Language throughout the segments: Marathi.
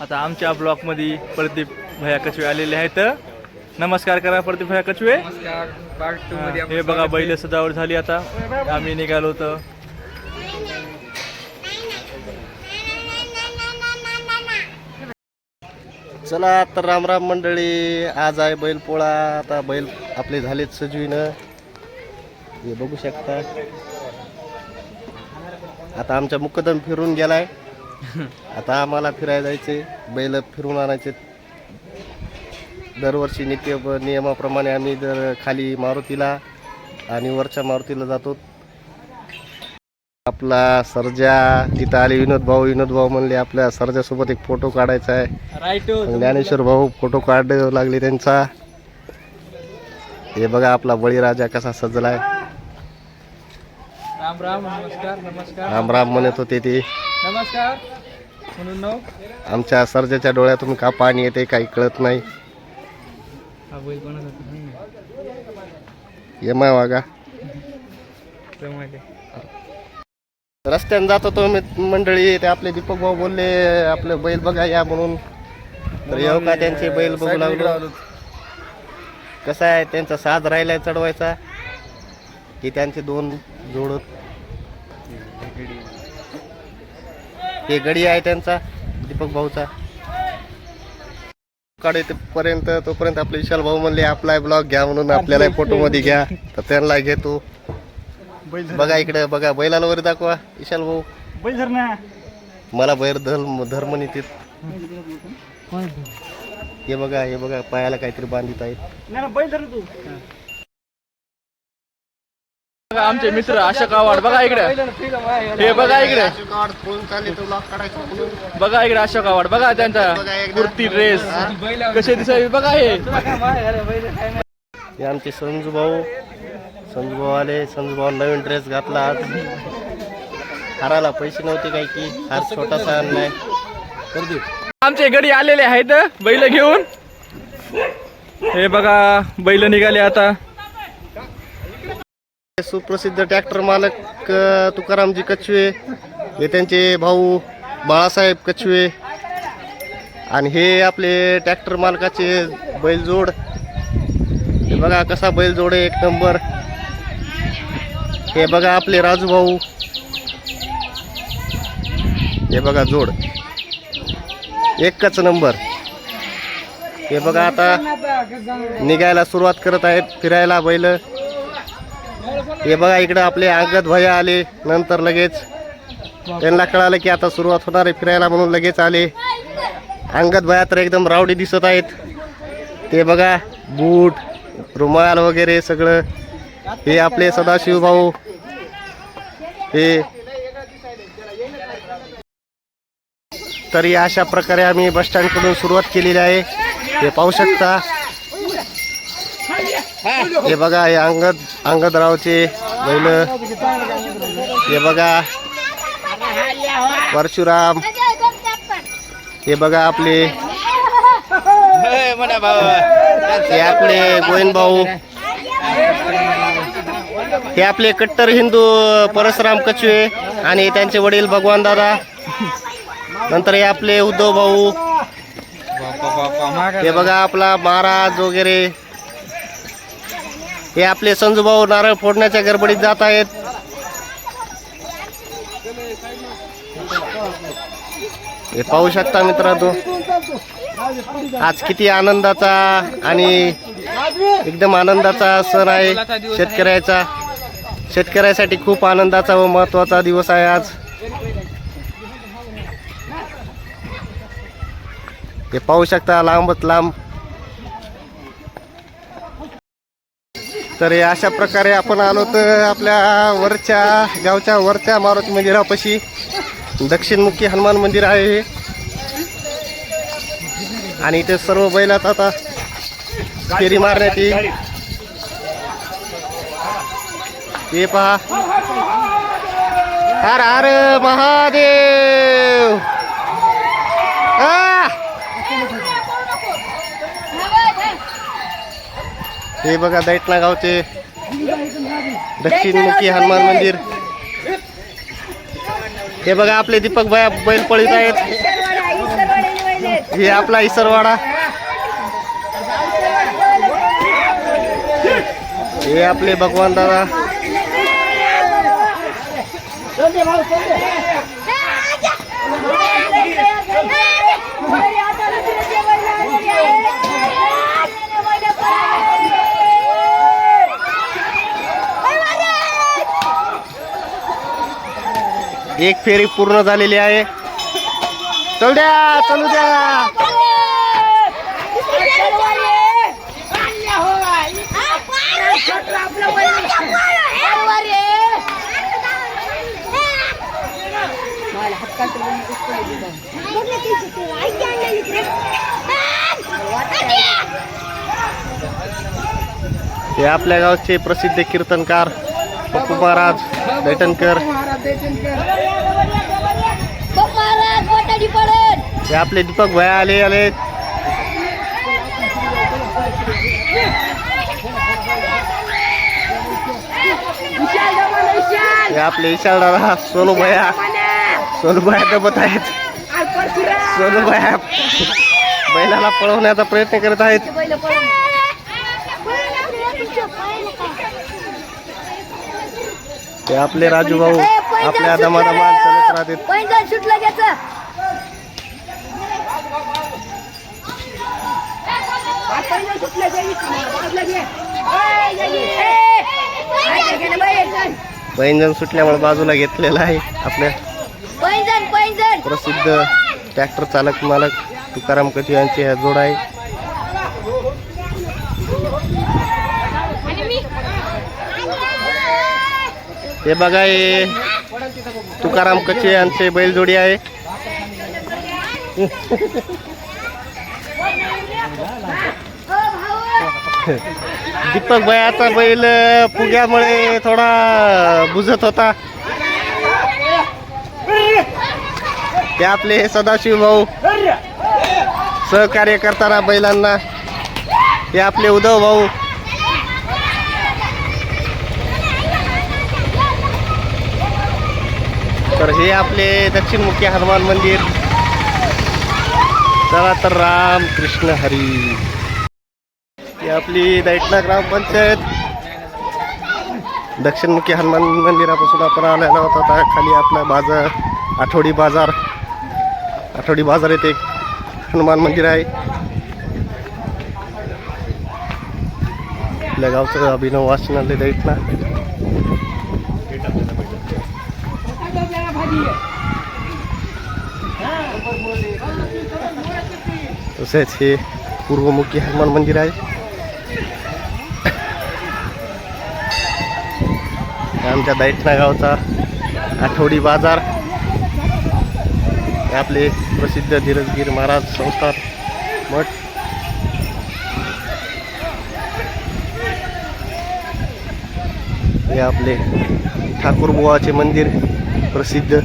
आता आमच्या ब्लॉकमध्ये प्रदीप भया कचवे आलेले आहेत. नमस्कार करा प्रदीप भया कचवे. नमस्कार. पार्ट टू मध्ये हे बघा बैल सजावट झाली आता. आम्ही निघालो होतो. चला तर राम राम मंडळी आज आहे बैल पोळा. आता बैल आपले झालेत सजवीनं. हे बघू शकता. आता आमचा मुक्कदम फिरून गेलाय. आता आम्हाला फिरायला जायचे बैल फिरून आणायचे. दरवर्षी नित्य नियमाप्रमाणे आम्ही जर खाली मारुतीला आणि वरच्या मारुतीला जातो. आपला सर्जा तिथं आले विनोद भाऊ विनोद भाऊ म्हणले आपल्या सर्जासोबत एक फोटो काढायचा आहे. राईट ज्ञानेश्वर भाऊ फोटो काढ लागले त्यांचा. हे बघा आपला बळीराजा कसा सजलाय. राम राम नमस्कार नमस्कार. राम राम म्हणत होते ते. नमस्कार. म्हणून नाव? आमच्या सर्जाच्या डोळ्यातून का पाणी येते काही कळत नाही. हा बैल कोणाचा येमाय वागा रस्त्याने जात होतो मी मंडळी ते आपले दीपक भाऊ बोलले आपले बैल बघा या म्हणून. तर येऊ का त्यांचे बैल बघू लागलो. कसं आहे त्यांचा साज राहिलाय चढवायचा. की त्यांचे दोन जोडत हे गडी आहे त्यांचा दीपक भाऊचा. काढे पर्यंत तोपर्यंत आपले विशाल भाऊ म्हणले आपला ब्लॉग घ्या म्हणून आपल्याला फोटो मध्ये घ्या. तर त्यांना घेतो. बघा इकडे बघा बैलाला वर दाखवा विशाल भाऊ. बैल मला बैर धर्म धर्म नीतीत हे बघा हे बघा पायाला काहीतरी बांधित आहेत बैल धर तू. बघा आमचे मित्र अशोक आवाड बघा इकडे. हे बघा इकडे. बघा इकडे अशोक आवाड बघा त्यांचा कुर्ती ड्रेस कसे दिसावे बघा हे. हे आमचे संजू भाऊ. संजू भाऊ आले. संजू भाऊ नवीन ड्रेस घातला आज. हाराला पैसे नव्हते काय की. हार छोटासा आणलाय. आमचे गडी आलेले आहेत बैल घेऊन. हे बघा बैल निघाले आता. सुप्रसिद्ध ट्रॅक्टर मालक तुकारामजी कछवे हे त्यांचे भाऊ बाळासाहेब कछवे आणि हे आपले ट्रॅक्टर मालकाचे बैलजोड. हे बघा कसा बैलजोड आहे एक नंबर. हे बघा आपले राजू भाऊ. हे बघा जोड. एकच नंबर. हे बघा आता निघायला सुरुवात करत आहेत फिरायला बैल. हे बघा इकडं आपले अंगद भया आले. नंतर लगेच त्यांना कळालं की आता सुरुवात होणार आहे फिरायला म्हणून लगेच आले. अंगद भया तर एकदम रावडी दिसत आहेत. ते बघा बूट रुमाल वगैरे सगळं. हे आपले सदाशिव भाऊ. हे. तरी अशा प्रकारे आम्ही बस सुरुवात केलेली आहे. हे पाहू शकता. हे बघा हे अंगद अंगदरावचे बैल. हे बघा परशुराम. हे बघा आपले. हे आपले गोविंद भाऊ. हे आपले कट्टर हिंदू परशुराम कचवे आणि त्यांचे वडील भगवान दादा. नंतर हे आपले उद्धव भाऊ. हे बघा आपला महाराज वगैरे. हे आपले संजूभाऊ नारळ फोडण्याच्या गडबडीत जात आहेत. हे पाहू शकता मित्रांनो आज किती आनंदाचा आणि एकदम आनंदाचा सण आहे. शेतकऱ्याचा शेतकऱ्यासाठी खूप आनंदाचा व महत्त्वाचा दिवस आहे आज. हे पाहू शकता लांबच लांब तर हे अशा प्रकारे आपण आलो तर आपल्या वरच्या गावच्या वरच्या मारुती मंदिरापाशी दक्षिणमुखी हनुमान मंदिर आहे हे. आणि इथे सर्व बैलात आता. फेरी मारण्यात येईल. हे पहा. हर हर महादेव! हे बघा दैटना गावचे दक्षिणमुखी हनुमान मंदिर. हे बघा आपले दीपक बाया बैल पळीत आहेत. हे आपला इसरवाडा. हे आपले भगवान दादा. एक फेरी पूर्ण झालेली आहे. चल द्या चलू द्या. हे आपल्या गावचे प्रसिद्ध कीर्तनकार पप्पू महाराज दैटणकर हे आपले दीपक भया आले आले. हे आपले विशाल दादा सोनू भया. सोनू भया दबत आहेत. सोनू भया बैलाला पळवण्याचा प्रयत्न करत आहेत. ते आपले राजू भाऊ आपल्या दमादमान चालत सुटलं त्याचं. पैंजण सुटल्यामुळे बाजूला घेतलेला आहे आपल्या प्रसिद्ध ट्रॅक्टर चालक मालक तुकाराम कटी यांचे हा जोड आहे. हे बघा हे. तुकाराम कचे यांचे बैलजोडी आहे. दीपक भयाचा बैल फुग्यामुळे थोडा बुजत होता. ते आपले सदाशिव भाऊ सहकार्य करताना बैलांना. ते आपले उद्धव भाऊ. तर हे आपले दक्षिणमुखी हनुमान मंदिर. चला तर राम कृष्ण हरी. ही आपली दैटना ग्रामपंचायत दक्षिणमुखी हनुमान मंदिरापासून आपण आलेला होता आता खाली आपला बाजार आठवडी बाजार. आठवडी बाजार येथे एक हनुमान मंदिर आहे. आपल्या गावचं अभिनव वाचनालय दैटना तसेच हे पूर्वमुखी हनुमान मंदिर आहे. आमच्या दैठणा गावचा आठवडी बाजार. हे आपले प्रसिद्ध धीरजगीर महाराज संस्थान मठ. हे आपले ठाकूरबुवाचे मंदिर प्रसिद्ध.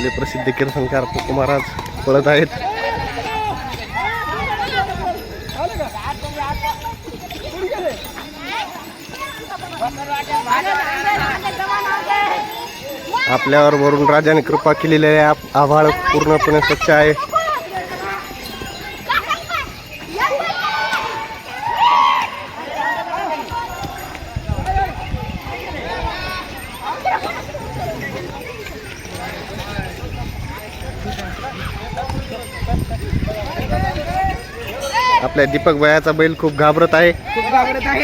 आपले प्रसिद्ध कीर्तनकार पप्पू महाराज पळत आहेत. आपल्यावर वरून राजाने कृपा केलेली आहे. आप- आभाळ पूर्णपणे स्वच्छ आहे. आपल्या दीपक भयाचा बैल खूप घाबरत आहे. खूप घाबरत पान.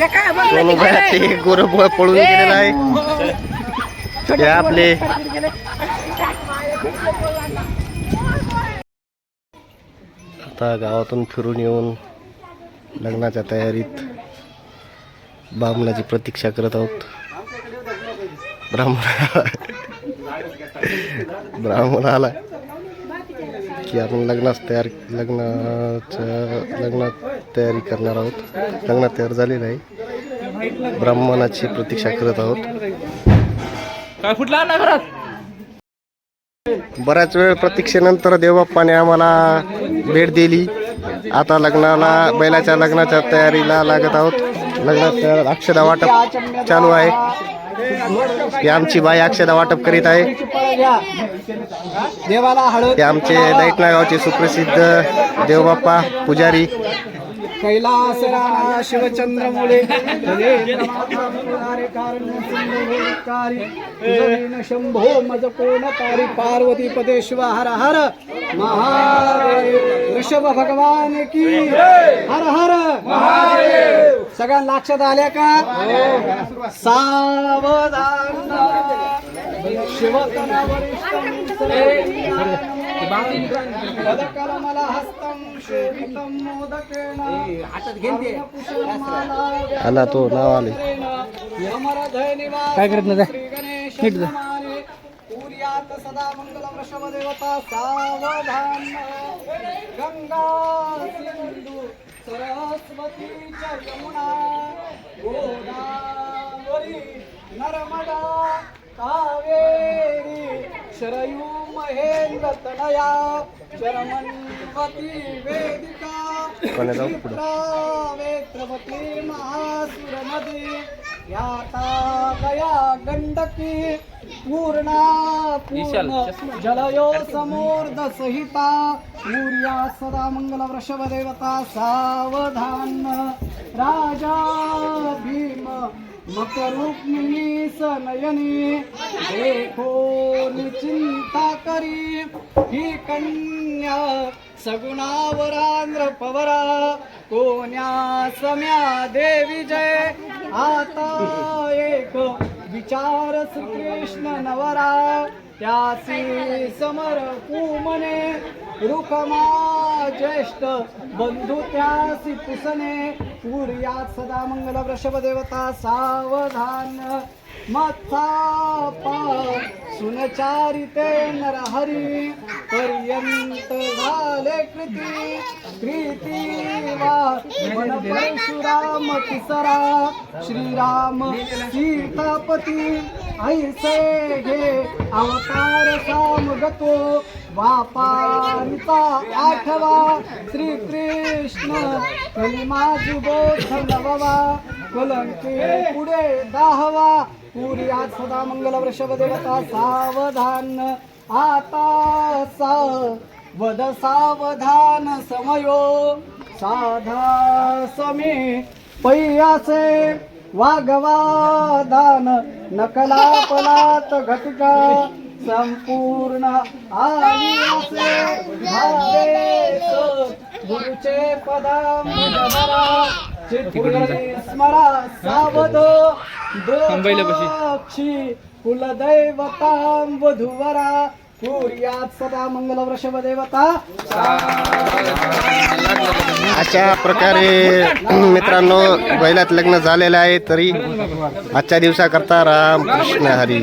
ते सोनू भया पळून गेलेला आहे. ते आपले आता गावातून फिरून येऊन लग्नाच्या तयारीत बामणाची प्रतीक्षा करत आहोत. ब्राह्मण ब्राह्मण आला की आपण लग्नास तयार लग्नाचं लग्नात तयारी करणार आहोत. लग्न तयार झालेलं आहे ब्राह्मणाची प्रतीक्षा करत आहोत. काय फुटला बऱ्याच वेळ प्रतीक्षेनंतर देवबाप्पाने आम्हाला भेट दिली. आता लग्नाला बैलाच्या लग्नाच्या तयारीला लागत आहोत. लग्नात अक्षदा वाटप चालू आहे. ही आमची बाई अक्षदा वाटप करीत आहे. देवाला हळद ते आमचे दैटना गावचे सुप्रसिद्ध देवबाप्पा पुजारी. कैलास शिवचंद्र मुळे शंभो मज कोण तारी पार्वती पदेश्व हर हर महादेव ऋषभ भगवान की हर हर सगळ्यांना लक्षात आल्या का? सावधान मला मोदकेन. आला तो नाव आले. काय करत नाही? नीट सदा मंगल वृषभ देवता सावधान. गंगा सिंधू सरस्वती च यमुना गोदावरी नर्मदा कावेरी शरयू महेंद्र तनया चरमन्वती वेदिका कोण्या जाऊ पुढं वेत्रवती महासुर नदी याता गया गंडकी पूर्णा पूर्ण जलयो समोर्ध सहिता सूर्या सदा मंगल वृषभ देवता सावधान. राजा भीम मकरुक्मिणी सनयनी देखो निचिंता करी. ही कन्या सगुणावरांद्र पवरा कोण्या सम्या देवी जय. आता एक विचार श्रीकृष्ण नवरा त्यासी समर कुमने रुखमा ज्येष्ठ बंधू त्यासी पुसने सूर्यात सदा मंगल वृषभ देवता सावधान। मत्था सुनचारिते नरहरी पर्यंत झाले कृती कृती वा. परशुराम तिसरा श्रीराम सीतापती ऐसे घे. अवतार सामगतो बापांचा आठवा. श्रीकृष्ण कलिमा जुबोध नववा कलंके पुढे दहावा. पुर्यात सदा मंगल वृषभ देवता सावधान? आता सावध सावधान समयो साधा समी पैयासे वागवाधान नकला पलात घटका संपूर्ण आली गुरुचे पदांबरा स्मरा सावध दोक्षी कुलदैवतां वधुवरा सूर्यात सदा मंगल वृषभ देवता अशा प्रकारे मित्रांनो बैलात लग्न झालेलं आहे तरी आजच्या दिवसाकरता राम कृष्ण हरी.